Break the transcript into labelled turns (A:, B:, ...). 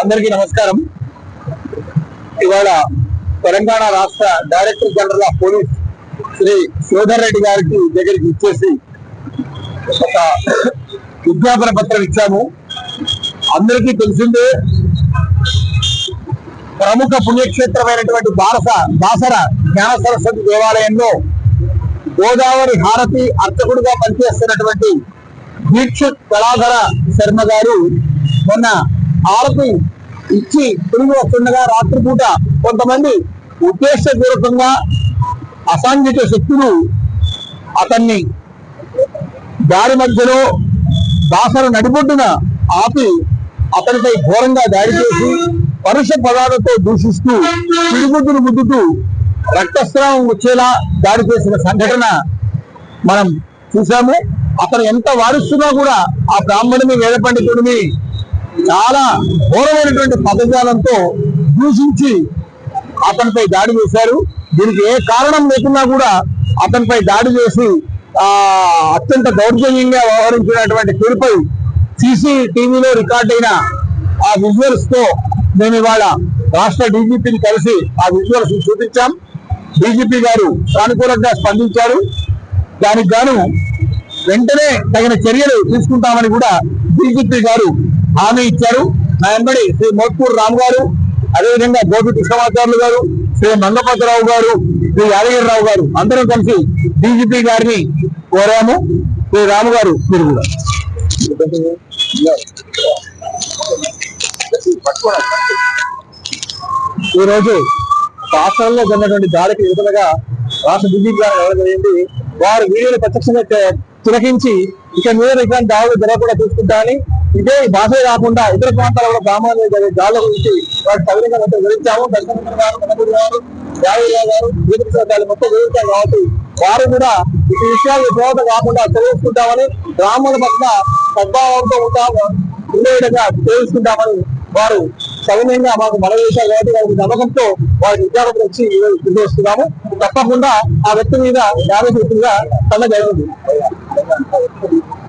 A: అందరికీ నమస్కారం. ఇవాళ తెలంగాణ రాష్ట్ర director general of police Shri Sridhar Reddy గారికి దగ్గరికి ఇచ్చేసి ఒక విజ్ఞాపన పత్రం ఇచ్చాము. అందరికీ తెలిసిందే ప్రముఖ పుణ్యక్షేత్రమైనటువంటి బారస బాసర జ్ఞాన సరస్వతి దేవాలయంలో గోదావరి హారతి అర్చకుడుగా పనిచేస్తున్నటువంటి దీక్షిత్ కళాధర శర్మ గారు మొన్న హారతి ఇచ్చి తిరిగి వస్తుండగా రాత్రిపూట కొంతమంది ఉద్దేశపూర్వకంగా అసాంఘిక శక్తులు అతన్ని దారి మధ్యలో బాసర నడిపొడ్డున ఆపి అతనిపై ఘోరంగా దాడి చేసి పరుష పదాలతో దూషిస్తూ పిడిగుద్దులు గుద్దుతూ రక్తస్రావం వచ్చేలా దాడి చేసిన సంఘటన మనం చూసాము అతను ఎంత వారుస్తున్నా కూడా ఆ బ్రాహ్మణుని వేద పండితుడిని చాలా ఘోరమైనటువంటి పదజాలంతో దూషించి అతనిపై దాడి చేశారు. దీనికి ఏ కారణం లేకున్నా కూడా అతనిపై దాడి చేసి ఆ అత్యంత దౌర్జన్యంగా వ్యవహరించినటువంటి తీరుపై సీసీ టీవీలో రికార్డ్ అయిన ఆ విజువల్స్తో మేము ఇవాళ రాష్ట్ర డీజీపీని కలిసి ఆ విజువల్స్ చూపించాం. డీజీపీ గారు సానుకూలంగా స్పందించారు. దానికి గాను వెంటనే తగిన చర్యలు తీసుకుంటామని కూడా డీజీపీ గారు హామీ ఇచ్చారు. నా వెంబడి శ్రీ మోత్పూర్ రామ్ గారు అదేవిధంగా గోపి కృష్ణమాచార్యులు గారు శ్రీ మంగపతిరావు గారు శ్రీ యాదగిరిరావు గారు అందరం కలిసి డీజీపీ గారిని కోరాము. శ్రీ రాము గారు మీరు కూడా. ఈరోజు రాష్ట్రంలో జరిగినటువంటి దాడికి విధంగా రాష్ట్ర డీజీపీ గారు ఎవరు వారు వీడియోని ప్రత్యక్షంగా తిరగించి ఇక మీద ఇట్లాంటి దాడులు జరగకుండా చూసుకుంటామని ఇదే భాష కాకుండా ఇతర ప్రాంతాల కూడా గ్రామాల్లో జరిగే దాడుల గురించి వాటి మొత్తం వివరించాము. దర్శనం గారు కనపూడి గారు యాదయ్య గారు గారు మొత్తం వివరించాం కాబట్టి వారు కూడా ఈ విషయాలు విరోధ కాకుండా తెలుసుకుంటామని గ్రామాల పట్ల సద్భావంతో ఉంటాము. ఉండే విధంగా తెలుసుకుంటామని వారు సవినయంగా మాకు మనవి చేశారు కాబట్టి వారికి నమ్మకంతో వారి విద్యార్థులు వచ్చి నిర్వహిస్తున్నాము తప్పకుండా ఆ వ్యక్తి మీద యాభై సూచనగా తన జరిగింది